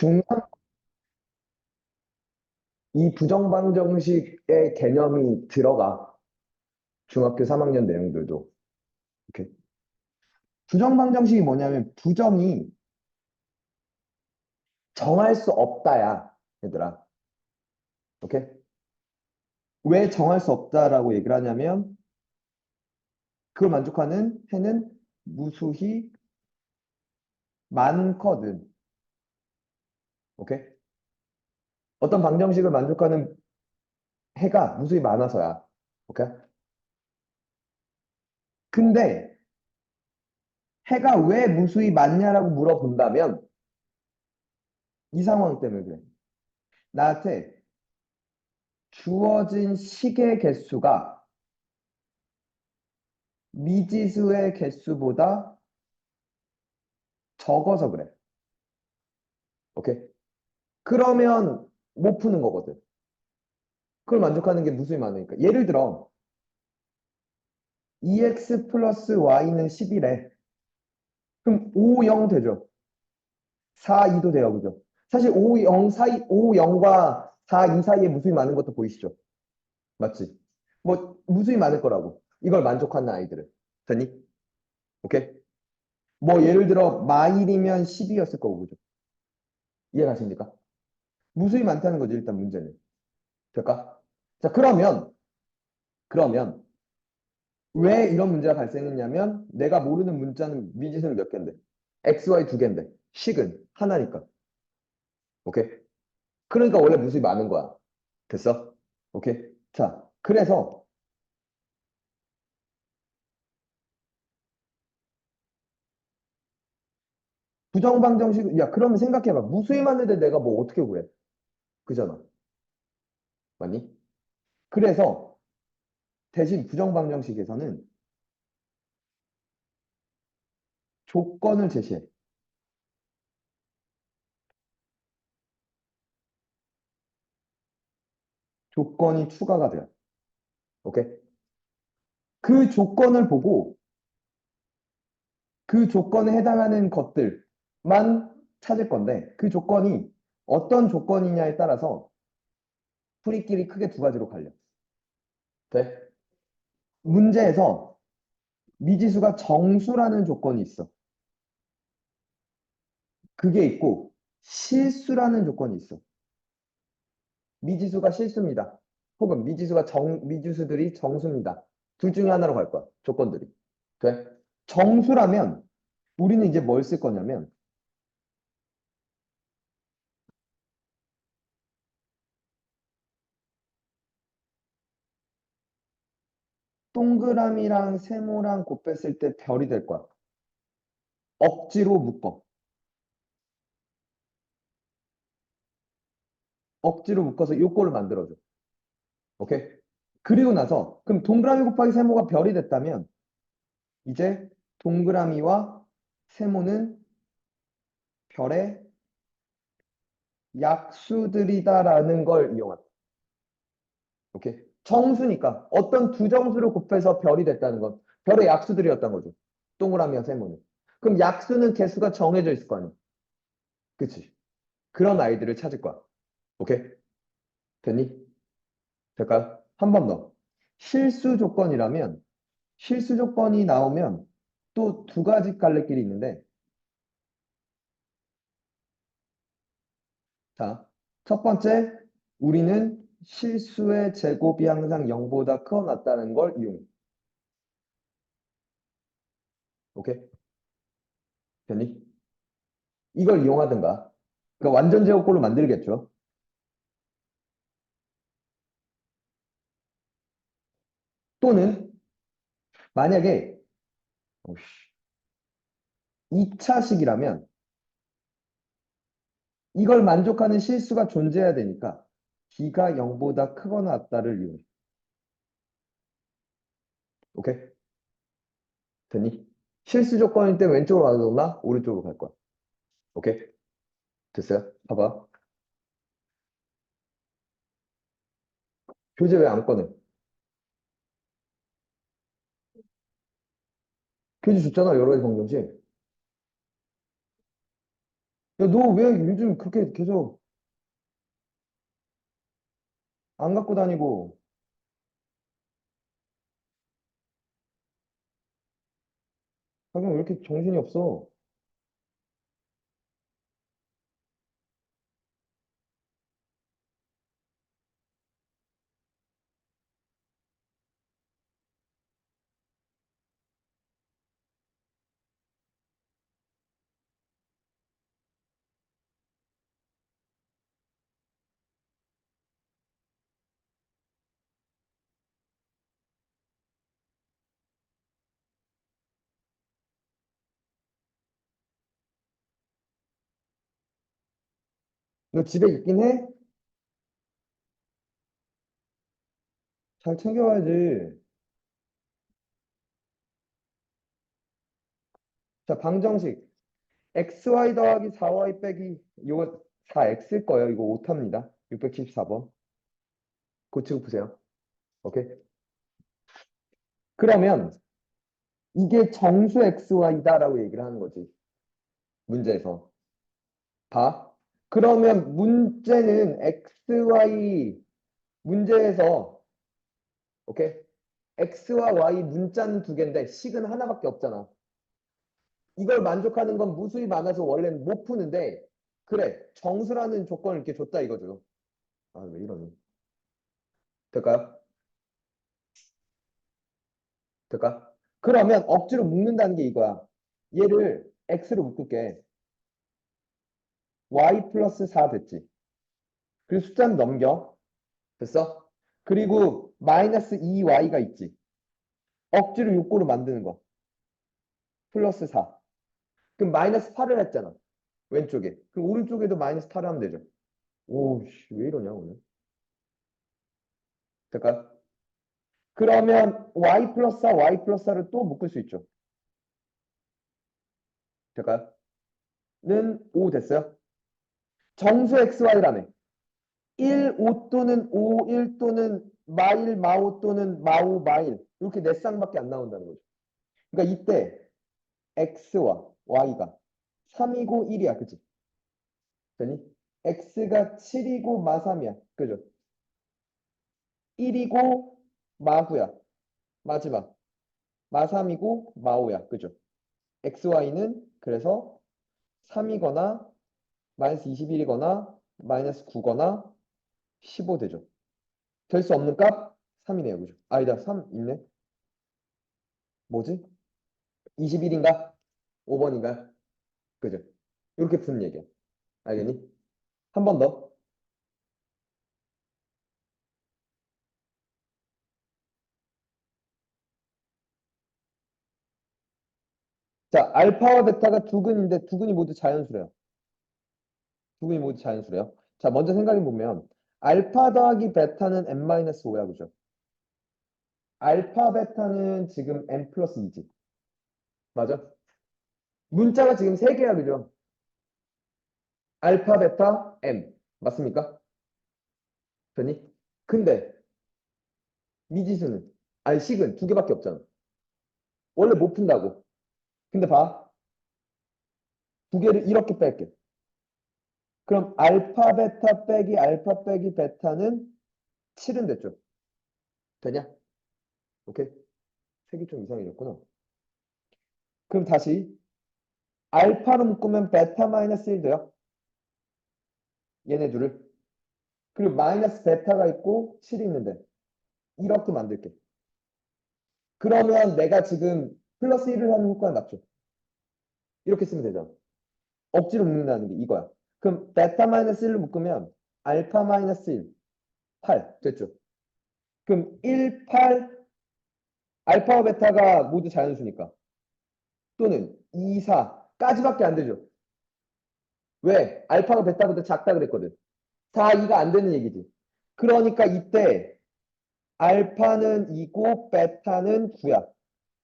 중간 이 부정방정식의 개념이 들어가. 중학교 3학년 내용들도. 이렇게. 부정방정식이 뭐냐면 부정이 정할 수 없다야, 얘들아. 오케이? 왜 정할 수 없다라고 얘기를 하냐면 그걸 만족하는 해는 무수히 많거든. 오케이? 어떤 방정식을 만족하는 해가 무수히 많아서야. 오케이? 근데 해가 왜 무수히 많냐라고 물어본다면 이 상황 때문에 그래. 나한테 주어진 식의 개수가 미지수의 개수보다 적어서 그래. 오케이? 그러면 못 푸는 거거든. 그걸 만족하는 게 무수히 많으니까. 예를 들어 2x 플러스 y는 11에 그럼 5, 0 되죠. 4, 2도 돼요. 그죠? 사실 5, 0 사이, 5, 0과 4, 2 사이에 무수히 많은 것도 보이시죠? 맞지? 뭐 무수히 많을 거라고. 이걸 만족하는 아이들은. 됐니? 오케이? 뭐 예를 들어 마일이면 10이었을 거고 그죠? 이해가십니까? 무수히 많다는 거지 일단 문제는. 될까? 자 그러면 그러면 왜 이런 문제가 발생했냐면 내가 모르는 문자는 미지수는 몇 개인데 x, y 두 개인데 식은 하나니까. 오케이? 그러니까 원래 무수히 많은 거야. 됐어? 오케이? 자, 그래서 부정방정식, 야, 그러면 생각해봐. 무수히 많은데 내가 뭐 어떻게 구해? 그잖아. 맞니? 그래서 대신 부정방정식에서는 조건을 제시해. 조건이 추가가 돼요. 오케이? 그 조건을 보고 그 조건에 해당하는 것들만 찾을 건데 그 조건이 어떤 조건이냐에 따라서 풀이끼리 크게 두 가지로 갈려. 돼? 문제에서 미지수가 정수라는 조건이 있어. 그게 있고 실수라는 조건이 있어. 미지수가 실수입니다. 혹은 미지수가 정, 미지수들이 정수입니다. 둘 중에 하나로 갈 거야. 조건들이. 돼? 정수라면 우리는 이제 뭘 쓸 거냐면 동그라미랑 세모랑 곱했을 때 별이 될 거야. 억지로 묶어. 억지로 묶어서 요꼴을 만들어줘. 오케이? 그리고 나서 그럼 동그라미 곱하기 세모가 별이 됐다면 이제 동그라미와 세모는 별의 약수들이다라는 걸 이용한다. 오케이? 정수니까 어떤 두 정수를 곱해서 별이 됐다는 건 별의 약수들이었던 거죠. 동그라미와 세모는. 그럼 약수는 개수가 정해져 있을 거 아니야. 그치? 그런 아이들을 찾을 거야. 오케이? 됐니? 될까요? 한 번 더. 실수 조건이라면 실수 조건이 나오면 또 두 가지 갈래길이 있는데 자, 첫 번째 우리는 실수의 제곱이 항상 0보다 크거나 같다는 걸 이용해. 오케이? 됐니? 이걸 이용하든가. 그러니까 완전 제곱꼴로 만들겠죠. 또는 만약에 오씨, 2차식이라면 이걸 만족하는 실수가 존재해야 되니까 B가 0보다 크거나 같다를 이용해. 오케이? 됐니? 실수 조건일 때 왼쪽으로 가거나 오른쪽으로 갈 거야. 오케이? 됐어요? 봐봐. 교재 왜 안 꺼내? 교재 줬잖아, 여러 가지 방정식. 야, 너 왜 요즘 그렇게 계속 안 갖고 다니고? 하긴 왜 이렇게 정신이 없어? 너 집에 있긴 해? 잘 챙겨와야지. 자, 방정식. xy 더하기 4y 빼기 이거 4x일 거예요. 이거 오타입니다. 674번. 고치고 푸세요. 오케이? 그러면 이게 정수 xy다라고 얘기를 하는 거지. 문제에서. 봐. 그러면 문제는 xy 문제에서 오케이? x와 y 문자는 두 개인데 식은 하나밖에 없잖아. 이걸 만족하는 건 무수히 많아서 원래는 못 푸는데 그래 정수라는 조건을 이렇게 줬다 이거죠. 아 왜 이러니? 될까요? 될까? 그러면 억지로 묶는다는 게 이거야. 얘를 x로 묶을게. Y 플러스 4 됐지. 그리고 숫자는 넘겨. 됐어? 그리고 마이너스 2y가 있지. 억지로 6고로 만드는 거. 플러스 4. 그럼 마이너스 8을 했잖아. 왼쪽에. 그럼 오른쪽에도 마이너스 8을 하면 되죠. 오씨, 왜 이러냐, 오늘. 될까요? 그러면 y 플러스 4, y 플러스 4를 또 묶을 수 있죠. 될까요? 는5 됐어요. 정수 xy라네. 1, 5 또는 5, 1 또는 마일, 마오 또는 마오, 마일. 이렇게 네 쌍밖에 안 나온다는 거죠. 그러니까 이때 x와 y가 3이고 1이야. 그치? 되니? x가 7이고 마3이야. 그죠? 1이고 마구야. 마지막. 마3이고 마오야. 그죠? xy는 그래서 3이거나 마이너스 21이거나 마이너스 9거나 15 되죠. 될 수 없는 값 3이네요. 그죠? 아니다. 3 있네. 뭐지? 21인가? 5번인가? 그죠? 이렇게 푸는 얘기야. 알겠니? 한 번 더. 자, 알파와 베타가 두 근인데 두 근이 모두 자연수래요. 두 근이 모두 자연수래요. 자, 먼저 생각해 보면 알파 더하기 베타는 n-5야, 그죠? 알파 베타는 지금 n 플러스 2지. 맞아? 문자가 지금 세 개야, 그죠? 알파, 베타, m. 맞습니까? 되니? 근데 미지수는 아니 식은 두 개밖에 없잖아. 원래 못 푼다고. 근데 봐. 두 개를 이렇게 뺄게. 그럼 알파, 베타 빼기 알파 빼기 베타는 7은 됐죠? 되냐? 오케이? 색이 좀 이상해졌구나. 그럼 다시 알파로 묶으면 베타 마이너스 1 돼요. 얘네 둘을. 그리고 마이너스 베타가 있고 7이 있는데 이렇게 만들게. 그러면 내가 지금 플러스 1을 하는 효과가 낫죠. 이렇게 쓰면 되죠. 억지로 묶는다는 게 이거야. 그럼 베타 마이너스 1로 묶으면 알파 마이너스 1, 8 됐죠. 그럼 1, 8 알파와 베타가 모두 자연수니까 또는 2, 4까지밖에 안 되죠. 왜? 알파가 베타보다 작다 그랬거든. 4, 2가 안 되는 얘기지. 그러니까 이때 알파는 2고 베타는 9야.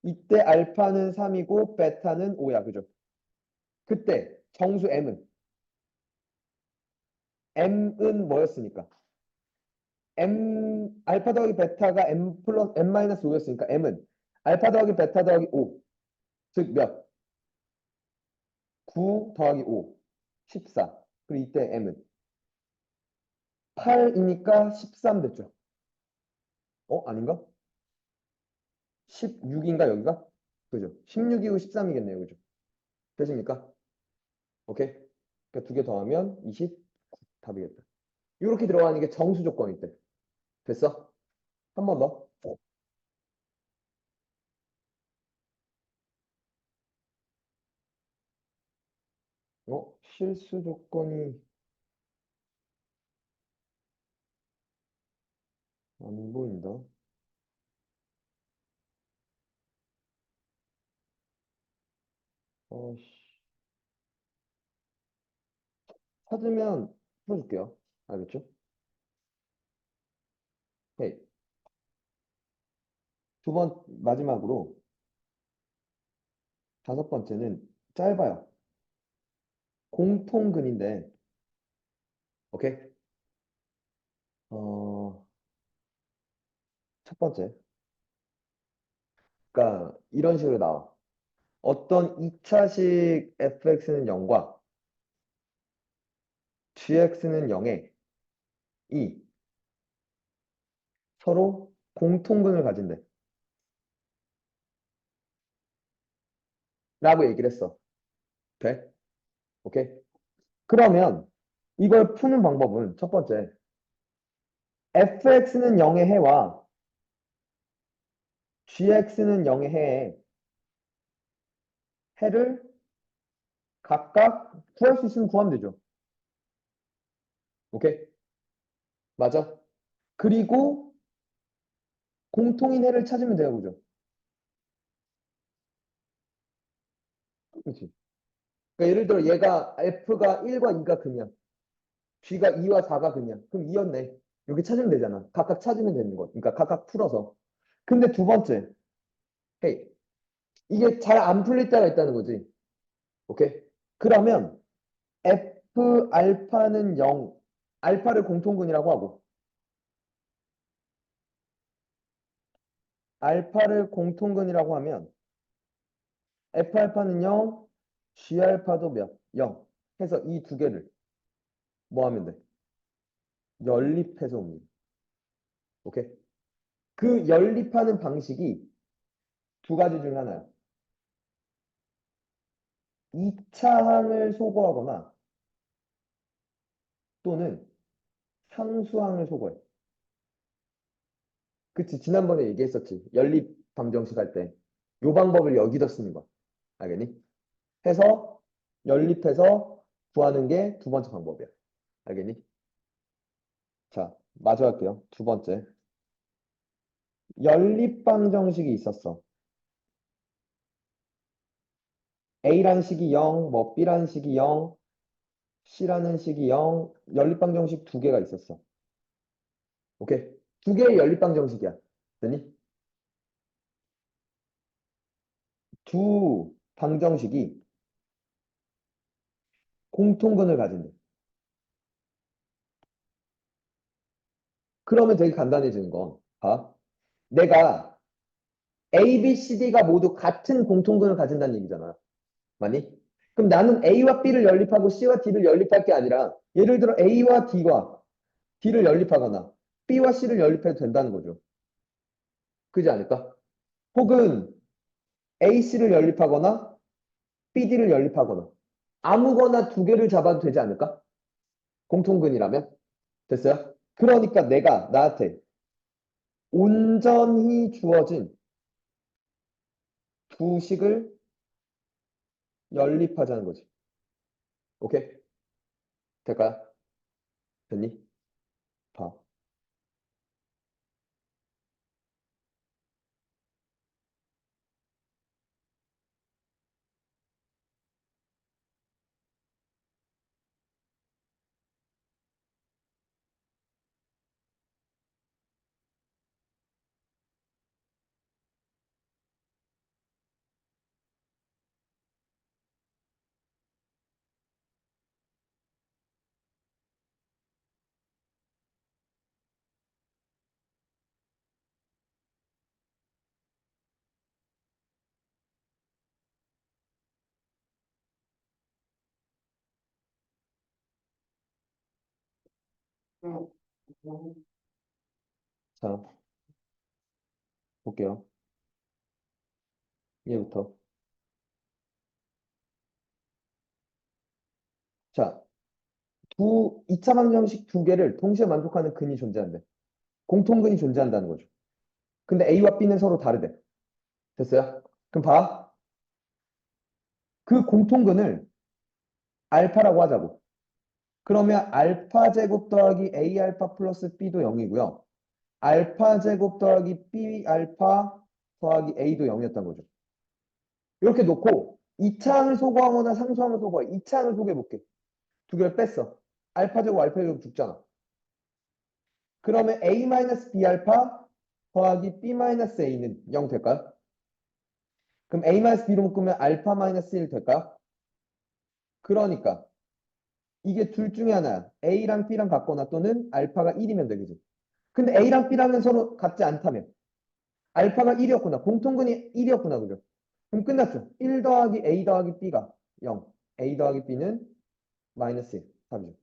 이때 알파는 3이고 베타는 5야. 그죠? 그때 정수 m은 m은 뭐였습니까? m 알파 더하기 베타가 m 플러스 m 마이너스 5였으니까 m은 알파 더하기 베타 더하기 5. 즉 몇? 9 더하기 5. 14. 그리고 이때 m은 8이니까 13 됐죠. 어? 아닌가? 16인가 여기가? 그죠? 16이고 13이겠네요. 그죠? 되십니까? 오케이? 그러니까 두 개 더하면 29 답이겠다. 이렇게 들어가는 게 정수 조건일 때. 됐어? 한 번 더. 어? 실수 조건이 안 보인다. 어씨. 찾으면 풀어줄게요. 알겠죠? 오케이. 두 번, 마지막으로 다섯 번째는 짧아요. 공통근인데, 오케이? 어, 첫 번째. 그러니까 이런 식으로 나와. 어떤 2차식 fx는 0과 gx는 0에 이 서로 공통근을 가진대. 라고 얘기를 했어. 돼? 오케이? 그러면 이걸 푸는 방법은 첫 번째. fx는 0의 해와 gx는 0의 해에 해를 각각 구할 수 있으면 구하면 되죠. 오케이? 맞아? 그리고 공통인 해를 찾으면 돼요, 그죠? 그렇지. 그러니까 예를 들어 얘가 F가 1과 2가 근이야. G가 2와 4가 근이야. 그럼 2였네. 이렇게 찾으면 되잖아. 각각 찾으면 되는 거. 그러니까 각각 풀어서. 근데 두 번째. 헤이. 이게 잘 안 풀릴 때가 있다는 거지. 오케이? 그러면 F 알파는 0. 알파를 공통근이라고 하고 알파를 공통근이라고 하면 F 알파는 0, G 알파도 몇? 0. 해서 이 두 개를 뭐 하면 돼? 연립해서 옵니다. 오케이? 그 연립하는 방식이 두 가지 중에 하나야. 2차항을 소거하거나 또는 상수항을 소거해. 그치, 지난번에 얘기했었지. 연립 방정식 할 때. 요 방법을 여기다 쓰는 거야. 알겠니? 해서 연립해서 구하는 게 두 번째 방법이야. 알겠니? 자, 마저 할게요. 두 번째. 연립 방정식이 있었어. A라는 식이 0, 뭐 B라는 식이 0, C라는 식이 0, 연립 방 정식 두 개가 있었어. 오케이? 두 개의 연립 방 정식이야. 됐니? 두 방정식이 공통근을 가진대. 그러면 되게 간단해지는 건, 봐. 내가 A, B, C, D가 모두 같은 공통근을 가진다는 얘기잖아. 맞니? 그럼 나는 A와 B를 연립하고 C와 D를 연립할 게 아니라 예를 들어 A와 D와 D를 연립하거나 B와 C를 연립해도 된다는 거죠. 그지 않을까? 혹은 AC를 연립하거나 BD를 연립하거나 아무거나 두 개를 잡아도 되지 않을까? 공통근이라면? 됐어요? 그러니까 내가 나한테 온전히 주어진 두 식을 연립하자는 거지. 오케이? 될까요? 됐니? 자, 볼게요. 얘부터. 자, 두 2차 방정식 두 개를 동시에 만족하는 근이 존재한대. 공통근이 존재한다는 거죠. 근데 A와 B는 서로 다르대. 됐어요? 그럼 봐. 그 공통근을 알파라고 하자고. 그러면 알파 제곱 더하기 A 알파 플러스 B도 0이고요. 알파 제곱 더하기 B 알파 더하기 A도 0이었던 거죠. 이렇게 놓고 2차항을 소거하거나 상수항을 소거해. 2차항을 소개해볼게. 두 개를 뺐어. 알파 제곱 알파 제곱 죽잖아. 그러면 A 마이너스 알파 더하기 B 마이너스 A는 0 될까요? 그럼 A 마이너스 묶으면 알파 마이너스 1 될까요? 그러니까 이게 둘 중에 하나야. A랑 B랑 같거나 또는 알파가 1이면 되겠지. 근데 A랑 B랑은 서로 같지 않다면 알파가 1이었구나. 공통근이 1이었구나. 그죠? 그럼 끝났죠. 1 더하기 A 더하기 B가 0. A 더하기 B는 마이너스 1. 답이죠.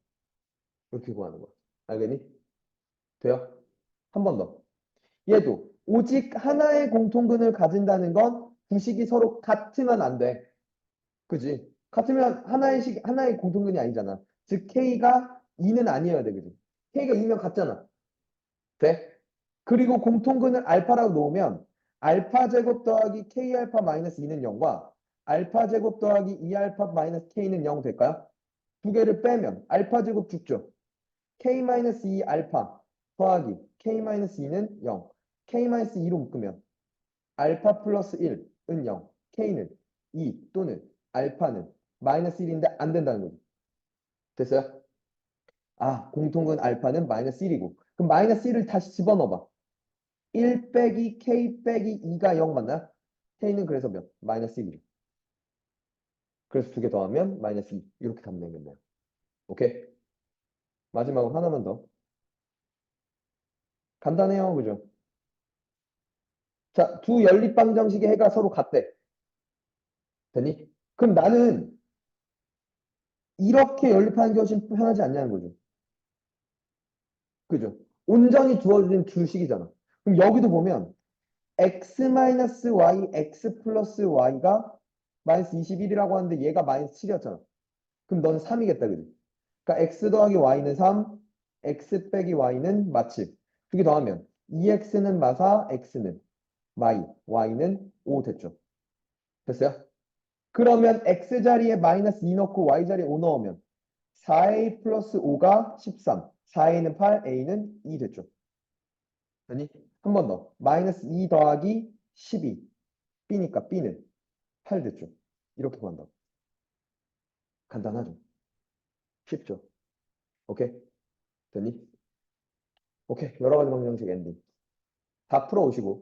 이렇게 구하는 거야. 알겠니? 돼요? 한 번 더. 얘도 오직 하나의 공통근을 가진다는 건 구식이 서로 같으면 안 돼. 그지? 같으면 하나의 식, 하나의 공통근이 아니잖아. 즉, K가 2는 아니어야 돼. 그지? K가 2면 같잖아. 돼? 그리고 공통근을 알파라고 놓으면 알파 제곱 더하기 K 알파 마이너스 2는 0과 알파 제곱 더하기 2 알파 마이너스 K는 0 될까요? 두 개를 빼면 알파 제곱 죽죠. K 마이너스 2 알파 더하기 K 마이너스 2는 0. K 마이너스 2로 묶으면 알파 플러스 1은 0. K는 2 또는 알파는 마이너스 1인데 안 된다는 거죠. 됐어요? 아, 공통근 알파는 마이너스 1이고. 그럼 마이너스 1을 다시 집어넣어봐. 1 빼기 K 빼기 2가 0 맞나? K는 그래서 몇? 마이너스 1이죠. 그래서 두 개 더하면 마이너스 2. 이렇게 답 내겠네요. 오케이? 마지막으로 하나만 더. 간단해요. 그죠? 자, 두 연립방정식의 해가 서로 같대. 되니? 그럼 나는 이렇게 연립하는 것이 편하지 않냐는 거죠. 그죠? 온전히 주어진 두 식이잖아. 그럼 여기도 보면 x-y, x 플러스 y가 마이너스 21이라고 하는데 얘가 마이너스 7이었잖아. 그럼 너는 3이겠다. 그지? 그러니까 x 더하기 y는 3, x 빼기 y는 마치 두개 더하면 2x는 마사, x는 마이, y는 5 됐죠. 됐어요? 그러면 x 자리에 마이너스 2 넣고 y 자리에 5 넣으면 4a 플러스 5가 13, 4a는 8, a는 2 됐죠. 아니, 한 번 더. 마이너스 2 더하기 12, b니까 b는 8 됐죠. 이렇게 구한다고. 간단하죠. 쉽죠. 오케이? 됐니? 오케이. 여러 가지 방정식 엔딩. 다 풀어오시고.